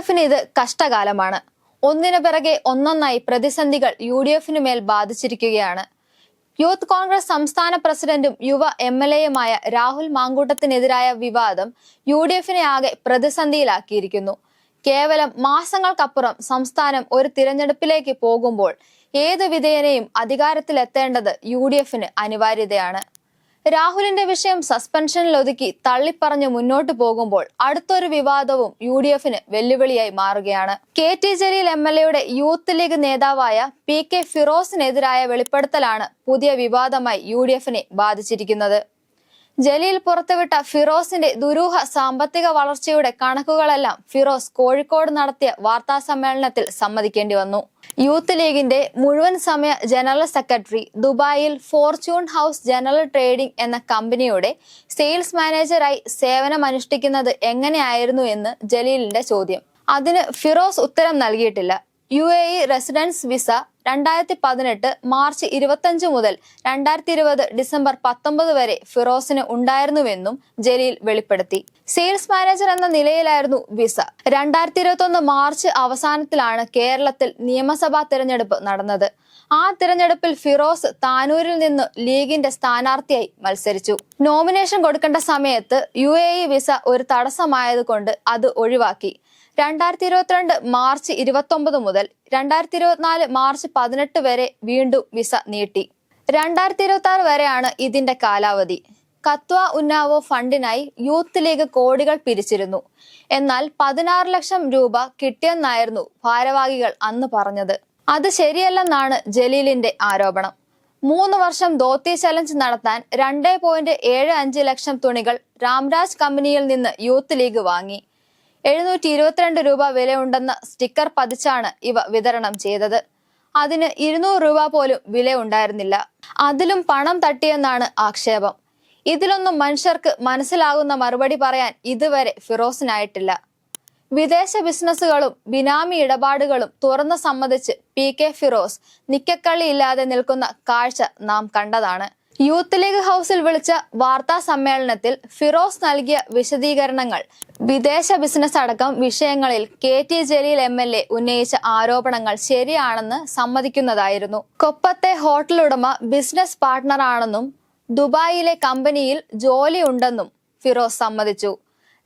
എഫിന് ഇത് കഷ്ടകാലമാണ്. ഒന്നിനു പിറകെ ഒന്നൊന്നായി പ്രതിസന്ധികൾ യു ഡി എഫിനു മേൽ ബാധിച്ചിരിക്കുകയാണ്. യൂത്ത് കോൺഗ്രസ് സംസ്ഥാന പ്രസിഡന്റും യുവ എം എൽ എയുമായ രാഹുൽ മാങ്കൂട്ടത്തിനെതിരായ വിവാദം യു ഡി എഫിനെ ആകെ പ്രതിസന്ധിയിലാക്കിയിരിക്കുന്നു. കേവലം മാസങ്ങൾക്കപ്പുറം സംസ്ഥാനം ഒരു തിരഞ്ഞെടുപ്പിലേക്ക് പോകുമ്പോൾ ഏതു വിധേയനെയും അധികാരത്തിലെത്തേണ്ടത് യു ഡി എഫിന് അനിവാര്യതയാണ്. രാഹുലിന്റെ വിഷയം സസ്പെൻഷനിൽ ഒതുക്കി തള്ളിപ്പറഞ്ഞ് മുന്നോട്ട് പോകുമ്പോൾ അടുത്തൊരു വിവാദവും യു ഡി എഫിന് വെല്ലുവിളിയായി മാറുകയാണ്. K T Jaleel M L എയുടെ യൂത്ത് ലീഗ് നേതാവായ പി കെ ഫിറോസിനെതിരായ വെളിപ്പെടുത്തലാണ് പുതിയ വിവാദമായി യു ഡി എഫിനെ ബാധിച്ചിരിക്കുന്നത്. ജലീൽ പുറത്തുവിട്ട ഫിറോസിന്റെ ദുരൂഹ സാമ്പത്തിക വളർച്ചയുടെ കണക്കുകളെല്ലാം ഫിറോസ് കോഴിക്കോട് നടത്തിയ വാർത്താ സമ്മേളനത്തിൽ സമ്മതിക്കേണ്ടി വന്നു. യൂത്ത് ലീഗിന്റെ മുഴുവൻ സമയ ജനറൽ സെക്രട്ടറി ദുബായിൽ ഫോർച്യൂൺ ഹൗസ് ജനറൽ ട്രേഡിംഗ് എന്ന കമ്പനിയുടെ സെയിൽസ് മാനേജറായി സേവനമനുഷ്ഠിക്കുന്നത് എങ്ങനെയായിരുന്നു എന്ന് ജലീലിന്റെ ചോദ്യം. അതിന് ഫിറോസ് ഉത്തരം നൽകിയിട്ടില്ല. U A E residence visa രണ്ടായിരത്തി പതിനെട്ട് മാർച്ച് ഇരുപത്തഞ്ച് മുതൽ രണ്ടായിരത്തി ഇരുപത് ഡിസംബർ പത്തൊമ്പത് വരെ ഫിറോസിന് ഉണ്ടായിരുന്നുവെന്നും ജലീൽ വെളിപ്പെടുത്തി. സെയിൽസ് മാനേജർ എന്ന നിലയിലായിരുന്നു വിസ. രണ്ടായിരത്തി ഇരുപത്തി ഒന്ന് മാർച്ച് അവസാനത്തിലാണ് കേരളത്തിൽ നിയമസഭാ തിരഞ്ഞെടുപ്പ് നടന്നത്. ആ തിരഞ്ഞെടുപ്പിൽ ഫിറോസ് താനൂരിൽ നിന്ന് ലീഗിന്റെ സ്ഥാനാർത്ഥിയായി മത്സരിച്ചു. നോമിനേഷൻ കൊടുക്കേണ്ട സമയത്ത് യു എ ഇ വിസ ഒരു തടസ്സമായതുകൊണ്ട് അത് ഒഴിവാക്കി. രണ്ടായിരത്തി ഇരുപത്തിരണ്ട് മാർച്ച് ഇരുപത്തി ഒമ്പത് മുതൽ രണ്ടായിരത്തി ഇരുപത്തിനാല് മാർച്ച് പതിനെട്ട് വരെ വീണ്ടും വിസ നീട്ടി. രണ്ടായിരത്തി ഇരുപത്തി ആറ് വരെയാണ് ഇതിന്റെ കാലാവധി. കത്വ ഉന്നാവോ ഫണ്ടിനായി യൂത്ത് ലീഗ് കോടികൾ പിരിച്ചിരുന്നു. എന്നാൽ പതിനാറ് ലക്ഷം രൂപ കിട്ടിയെന്നായിരുന്നു ഭാരവാഹികൾ അന്ന് പറഞ്ഞത്. അത് ശരിയല്ലെന്നാണ് ജലീലിന്റെ ആരോപണം. മൂന്ന് വർഷം ധോത്തി ചലഞ്ച് നടത്താൻ രണ്ടേ ലക്ഷം തുണികൾ രാംരാജ് കമ്പനിയിൽ നിന്ന് യൂത്ത് ലീഗ് വാങ്ങി. എഴുന്നൂറ്റി ഇരുപത്തിരണ്ട് രൂപ വിലയുണ്ടെന്ന സ്റ്റിക്കർ പതിച്ചാണ് ഇവ വിതരണം ചെയ്തത്. അതിന് ഇരുന്നൂറ് രൂപ പോലും വില ഉണ്ടായിരുന്നില്ല അതിലും പണം തട്ടിയെന്നാണ് ആക്ഷേപം. ഇതിലൊന്നും മനുഷ്യർക്ക് മനസ്സിലാകുന്ന മറുപടി പറയാൻ ഇതുവരെ ഫിറോസിനായിട്ടില്ല. വിദേശ ബിസിനസ്സുകളും ബിനാമി ഇടപാടുകളും തുറന്നു സമ്മതിച്ച് പി കെ ഫിറോസ് നിക്കക്കള്ളിയില്ലാതെ നിൽക്കുന്ന കാഴ്ച നാം കണ്ടതാണ്. യൂത്ത് ലീഗ് ഹൗസിൽ വിളിച്ച വാർത്താ സമ്മേളനത്തിൽ ഫിറോസ് നൽകിയ വിശദീകരണങ്ങൾ. വിദേശ ബിസിനസ് അടക്കം വിഷയങ്ങളിൽ K T Jaleel M L A ഉന്നയിച്ച ആരോപണങ്ങൾ ശരിയാണെന്ന് സമ്മതിക്കുന്നതായിരുന്നു. കൊപ്പത്തെ ഹോട്ടൽ ഉടമ ബിസിനസ് പാർട്ട്ണറാണെന്നും ദുബായിലെ കമ്പനിയിൽ ജോലിയുണ്ടെന്നും ഫിറോസ് സമ്മതിച്ചു.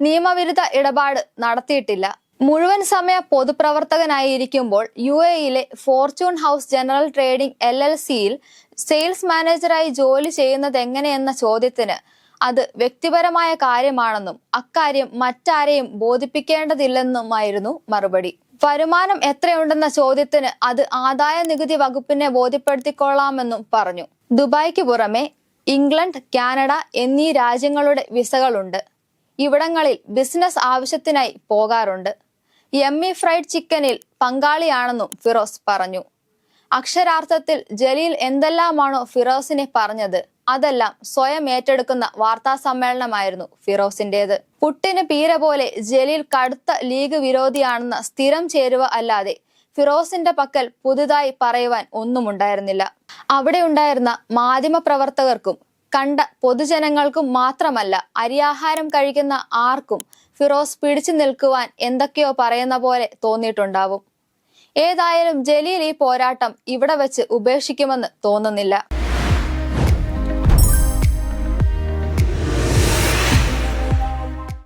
നിയമവിരുദ്ധ ഇടപാട് നടത്തിയിട്ടില്ല. മുഴുവൻ സമയ പൊതുപ്രവർത്തകനായിരിക്കുമ്പോൾ യു എയിലെ fortune house general trading L L സിയിൽ സെയിൽസ് മാനേജറായി ജോലി ചെയ്യുന്നത് എങ്ങനെയെന്ന ചോദ്യത്തിന് അത് വ്യക്തിപരമായ കാര്യമാണെന്നും അക്കാര്യം മറ്റാരെയും ബോധിപ്പിക്കേണ്ടതില്ലെന്നുമായിരുന്നു മറുപടി. വരുമാനം എത്രയുണ്ടെന്ന ചോദ്യത്തിന് അത് ആദായ നികുതി വകുപ്പിനെ ബോധ്യപ്പെടുത്തിക്കൊള്ളാമെന്നും പറഞ്ഞു. ദുബായ്ക്ക് പുറമെ ഇംഗ്ലണ്ട് കാനഡ എന്നീ രാജ്യങ്ങളുടെ വിസകളുണ്ട്. ഇവിടങ്ങളിൽ ബിസിനസ് ആവശ്യത്തിനായി പോകാറുണ്ട്. എം ഇ ഫ്രൈഡ് ചിക്കനിൽ പങ്കാളിയാണെന്നും ഫിറോസ് പറഞ്ഞു. അക്ഷരാർത്ഥത്തിൽ ജലീൽ എന്തെല്ലാമാണോ ഫിറോസിനെ പറഞ്ഞത്? അതെല്ലാം സ്വയം ഏറ്റെടുക്കുന്ന വാർത്താ സമ്മേളനമായിരുന്നു ഫിറോസിന്റേത്. പുട്ടിന് പീര പോലെ ജലീൽ കടുത്ത ലീഗ് വിരോധിയാണെന്ന സ്ഥിരം ചേരുവ അല്ലാതെ ഫിറോസിന്റെ പക്കൽ പുതുതായി പറയുവാൻ ഒന്നുമുണ്ടായിരുന്നില്ല. അവിടെ ഉണ്ടായിരുന്ന മാധ്യമ പ്രവർത്തകർക്കും കണ്ട പൊതുജനങ്ങൾക്കും മാത്രമല്ല അരിയാഹാരം കഴിക്കുന്ന ആർക്കും ഫിറോസ് പിടിച്ചു നിൽക്കുവാൻ എന്തൊക്കെയോ പറയുന്ന പോലെ തോന്നിയിട്ടുണ്ടാവും. ഏതായാലും ജലീൽ ഈ പോരാട്ടം ഇവിടെ വെച്ച് ഉപേക്ഷിക്കുമെന്ന് തോന്നുന്നില്ല.